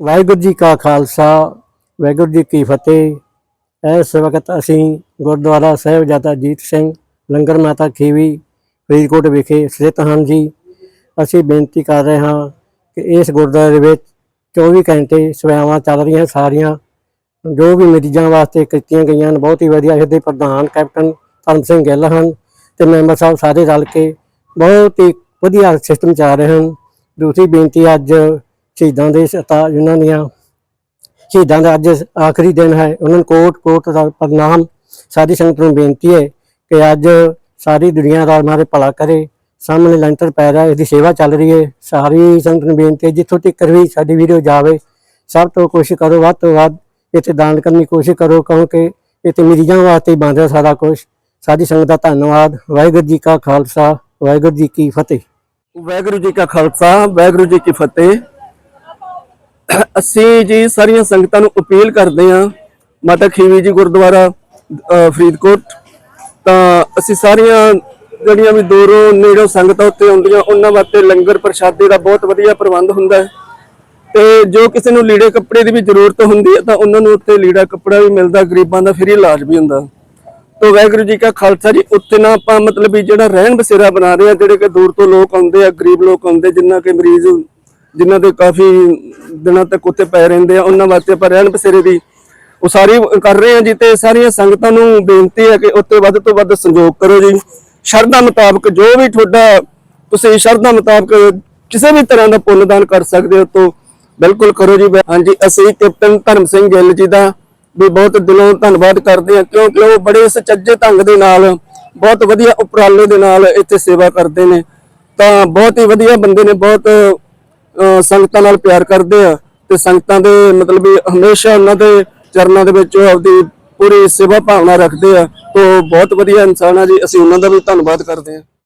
ਵਾਹਿਗੁਰੂ ਜੀ ਕਾ ਖਾਲਸਾ, ਵਾਹਿਗੁਰੂ ਜੀ ਕੀ ਫਤਿਹ। ਇਸ ਵਕਤ ਅਸੀਂ ਗੁਰਦੁਆਰਾ ਸਾਹਿਬਜ਼ਾਦਾ ਜੀਤ ਸਿੰਘ ਲੰਗਰ ਮਾਤਾ ਖੀਵੀ ਫਰੀਦਕੋਟ ਵਿਖੇ ਸਥਿਤ ਹਨ ਜੀ। ਅਸੀਂ ਬੇਨਤੀ ਕਰ ਰਹੇ ਹਾਂ ਕਿ ਇਸ ਗੁਰਦੁਆਰੇ ਵਿੱਚ 24 ਘੰਟੇ ਸੇਵਾਵਾਂ ਚੱਲ ਰਹੀਆਂ ਸਾਰੀਆਂ। ਜੋ ਵੀ ਮਰੀਜ਼ਾਂ ਵਾਸਤੇ ਕੀਤੀਆਂ ਗਈਆਂ ਹਨ ਬਹੁਤ ਹੀ ਵਧੀਆ। ਇਹਦੇ ਪ੍ਰਧਾਨ ਕੈਪਟਨ ਧਰਮ ਸਿੰਘ ਗਿੱਲ ਹਨ ਤੇ ਮੈਂਬਰ ਸਾਹਿਬ ਸਾਰੇ ਰਲ ਕੇ ਬਹੁਤ ਹੀ ਵਧੀਆ ਸਿਸਟਮ ਚਲਾ ਰਹੇ ਹਨ। ਦੂਸਰੀ ਬੇਨਤੀ ਅੱਜ ਸ਼ਹੀਦਾਂ ਦੇ ਸਤਾ ਉਹਨਾਂ ਦੀਆਂ ਸ਼ਹੀਦਾਂ ਦਾ ਅੱਜ ਆਖਰੀ ਦਿਨ ਹੈ, ਉਹਨਾਂ ਨੂੰ ਕੋਟ ਕੋਟ ਦਾ ਪ੍ਰਣਾਮ। ਸਾਰੀ ਸੰਗਤ ਨੂੰ ਬੇਨਤੀ ਹੈ ਕਿ ਅੱਜ ਸਾਰੀ ਦੁਨੀਆ ਦਾ ਮਾਰੇ ਭਲਾ ਕਰੇ। ਸਾਹਮਣੇ ਲੈਂਟਰ ਪੈ ਰਿਹਾ, ਇਹਦੀ ਸੇਵਾ ਚੱਲ ਰਹੀ ਹੈ। ਸਾਰੀ ਸੰਗਤ ਨੂੰ ਬੇਨਤੀ ਹੈ, ਜਿੱਥੋਂ ਤੱਕ ਵੀ ਸਾਡੀ ਵੀਡੀਓ ਜਾਵੇ, ਸਭ ਤੋਂ ਕੋਸ਼ਿਸ਼ ਕਰੋ, ਵੱਧ ਤੋਂ ਵੱਧ ਇੱਥੇ ਦਾਨ ਕਰਨ ਦੀ ਕੋਸ਼ਿਸ਼ ਕਰੋ, ਕਿਉਂਕਿ ਇੱਥੇ ਮਰੀਜ਼ਾਂ ਵਾਸਤੇ ਹੀ ਬਣ ਰਿਹਾ ਸਾਰਾ ਕੁਝ ਸਾਡੀ ਸੰਗਤ ਦਾ ਧੰਨਵਾਦ। ਵਾਹਿਗੁਰੂ ਜੀ ਕਾ ਖਾਲਸਾ, ਵਾਹਿਗੁਰੂ ਜੀ ਕੀ ਫਤਿਹ। ਵਾਹਿਗੁਰੂ ਜੀ ਕਾ ਖਾਲਸਾ, ਵਾਹਿਗੁਰੂ ਜੀ ਕੀ ਫਤਿਹ। ਅਸੀਂ ਜੀ ਸਾਰੀਆਂ ਸੰਗਤਾਂ ਨੂੰ ਅਪੀਲ ਕਰਦੇ ਹਾਂ, ਮਾਤਾ ਖੀਵੀ ਜੀ ਗੁਰਦੁਆਰਾ ਫਰੀਦਕੋਟ। ਤਾਂ ਅਸੀਂ ਸਾਰੀਆਂ ਜਿਹੜੀਆਂ ਵੀ ਦੂਰੋਂ ਨੇੜੋਂ ਸੰਗਤਾਂ ਉੱਤੇ ਆਉਂਦੀਆਂ, ਉਹਨਾਂ ਵਾਸਤੇ ਲੰਗਰ ਪ੍ਰਸ਼ਾਦੇ ਦਾ ਬਹੁਤ ਵਧੀਆ ਪ੍ਰਬੰਧ ਹੁੰਦਾ ਹੈ। ਤੇ ਜੋ ਕਿਸੇ ਨੂੰ ਲੀੜੇ ਕੱਪੜੇ ਦੀ ਵੀ ਜ਼ਰੂਰਤ ਹੁੰਦੀ ਹੈ, ਤਾਂ ਉਹਨਾਂ ਨੂੰ ਉੱਥੇ ਲੀੜਾ ਕੱਪੜਾ ਵੀ ਮਿਲਦਾ, ਗਰੀਬਾਂ ਦਾ ਫ੍ਰੀ ਇਲਾਜ ਵੀ ਹੁੰਦਾ। ਤੋ ਵਾਹਿਗੁਰੂ ਜੀ ਕਾ ਖਾਲਸਾ ਜੀ, ਉੱਥੇ ਨਾ ਆਪਾਂ ਮਤਲਬ ਵੀ ਜਿਹੜਾ ਰਹਿਣ ਬਸੇਰਾ ਬਣਾ ਰਹੇ ਆ ਜਿਹੜੇ ਕਿ ਦੂਰ ਤੋਂ ਲੋਕ ਆਉਂਦੇ ਆ, ਗਰੀਬ ਲੋਕ ਆਉਂਦੇ, ਜਿੰਨਾ ਕਿ ਮਰੀਜ਼ ਜਿਨ੍ਹਾਂ ਦੇ ਕਾਫੀ ਦਿਨਾਂ ਤੱਕ ਉੱਥੇ ਪੈ ਰਹਿੰਦੇ ਆ, ਉਹਨਾਂ ਵਾਸਤੇ ਆਪਾਂ ਰਹਿਣ ਬਸੇਰੇ ਦੀ ਉਸਾਰੀ ਕਰ ਰਹੇ ਆ ਜੀ ਤੇ ਸਾਰੀਆਂ ਸੰਗਤਾਂ ਨੂੰ ਬੇਨਤੀ ਹੈ ਕਿ ਉੱਤੇ ਵੱਧ ਤੋਂ ਵੱਧ ਸੰਯੋਗ ਕਰੋ ਜੀ। ਸ਼ਰਧਾ ਮੁਤਾਬਕ ਜੋ ਵੀ ਤੁਹਾਡਾ ਤੁਸੀਂ ਸ਼ਰਧਾ ਮੁਤਾਬਕ ਕਿਸੇ ਵੀ ਤਰ੍ਹਾਂ ਦਾ ਪੁੰਨਦਾਨ ਕਰ ਸਕਦੇ ਹੋ ਤੋਂ ਬਿਲਕੁਲ ਕਰੋ ਜੀ। ਹਾਂਜੀ, ਅਸੀਂ ਕੈਪਟਨ ਧਰਮ ਸਿੰਘ ਗਿੱਲ ਜੀ ਦਾ ਵੀ ਬਹੁਤ ਦਿਲੋਂ ਧੰਨਵਾਦ ਕਰਦੇ ਹਾਂ ਕਿਉਂਕਿ ਉਹ ਬੜੇ ਸੁਚੱਜੇ ਢੰਗ ਦੇ ਨਾਲ, ਬਹੁਤ ਵਧੀਆ ਉਪਰਾਲੇ ਦੇ ਨਾਲ ਇੱਥੇ ਸੇਵਾ ਕਰਦੇ ਨੇ। ਤਾਂ ਬਹੁਤ ਹੀ ਵਧੀਆ ਬੰਦੇ ਨੇ, ਬਹੁਤ ਸੰਗਤਾਂ ਨਾਲ ਪਿਆਰ ਕਰਦੇ ਆ ਤੇ ਸੰਗਤਾਂ ਦੇ ਮਤਲਬ ਵੀ ਹਮੇਸ਼ਾ ਉਹਨਾਂ ਦੇ ਚਰਨਾਂ ਦੇ ਵਿੱਚ ਉਹ ਆਪਦੀ ਪੂਰੀ ਸੇਵਾ ਭਾਵਨਾ ਰੱਖਦੇ ਆ। ਤੋਂ ਬਹੁਤ ਵਧੀਆ ਇਨਸਾਨ ਆ ਜੀ। ਅਸੀਂ ਉਹਨਾਂ ਦਾ ਵੀ ਧੰਨਵਾਦ ਕਰਦੇ ਹਾਂ